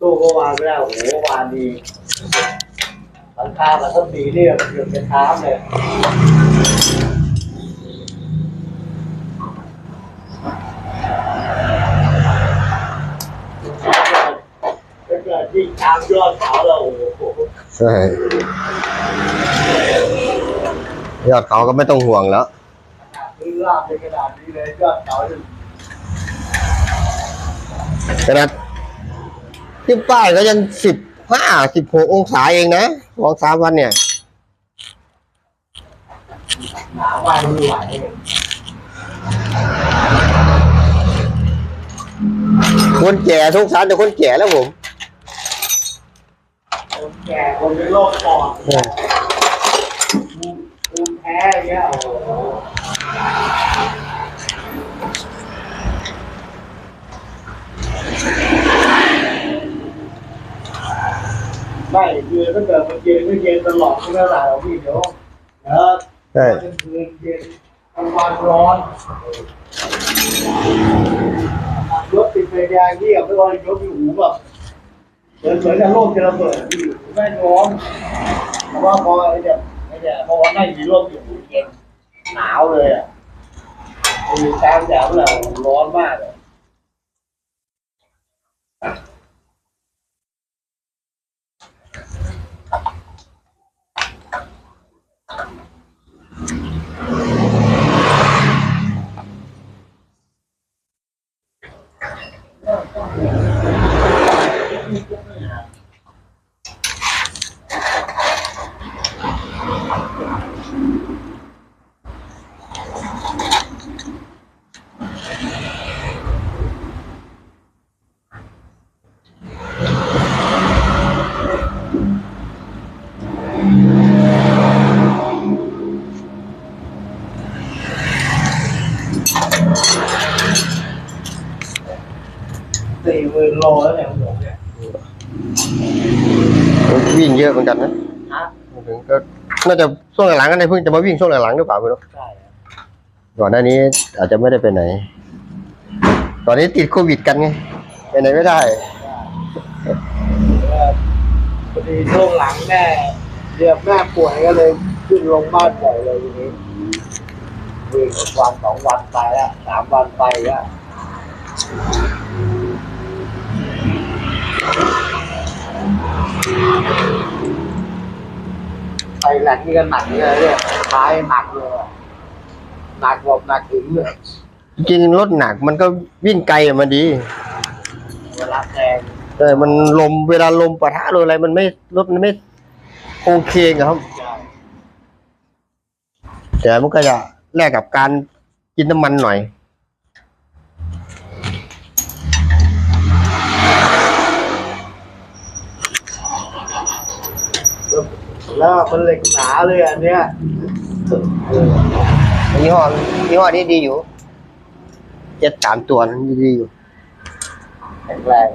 ตู้เมื่อวานไม่ได้โอ้โหเมื่อวานดีหลังคาหลังก็สีเนี่ยเกือบจะช้ำเลยถ้าเกิดยิ่งช้ำยอดเขาแล้วโอ้โหใช่ยอดเขาก็ไม่ต้องห่วงแล้วซื้อลาบในกระดาษนี้เลยยอดเขาเนี่ยขนาด ที่ป้ายก็ยังสิบห้าสิบหกองศาเองนะสองสามวันเนี่ยหนาววันไม่ไหวคนแก่ทุกสารแต่คนแก่แล้วผมคนแก่คนเป็นโรคปอดภูมิแพ้อย่างเงี้ยโอ้โไม่คือถ้าเกิดมันเย็นไม่เย็นตลอดไม่เท่าไหร่หรอกพี่เดี๋ยวเดี๋ยวใช่กลางคืนเย็นกลางวันร้อนรถติดไฟแดงเงียบไม่ว่ายกอยู่หูแบบเหมือนเหมือนกับโลกจะระเบิดพี่แม่งร้อนเพราะว่าพอไอ้เนี่ยไอ้เนี่ยพอวันนั้นมีร่มอยู่เย็นหนาวเลยอะมีกลางแดดแล้วร้อนมากเลย โลแล้วเนี่ยผมเนี่ยวิ่งเยอะเหมือนกันนะฮะถึงก็ น่าจะช่วงหลังๆก็ได้เพิ่งจะมาวิ่งช่วงหลังๆหรือเปล่าไม่รู้ใช่ครับก่อนหน้านี้อาจจะไม่ได้ไปไหน ตอนนี้ติดโควิดกันไงไปไหนไม่ได้พอดีช่วงหลังแม่เรียกแม่ป่วยก็เลยขึ้นลงบ้านบ่อยเลยทีนี้วิ่งวันสองวันไปแล้วสามวันไปแล้วไปแหลกนี่ก็หนักเลยเนี่ยท้ายหนักเลยอะหนักกว่าหนักถึงเลยจริงๆรถหนักมันก็วิ่งไกลอะมันดีเวลาแซงแต่มันลมเวลาลมปะทะหรืออะไรมันไม่รถมันไม่โอเคครับใช่แต่มันก็จะแลกกับการกินน้ำมันหน่อย แล้วมันเหล็กหนาเลยอันเนี้ยเออยี่ห้อยี่ห้อนี้ดีอยู่ เจ็ดสามตัวนั้นดีอยู่แข็งแรง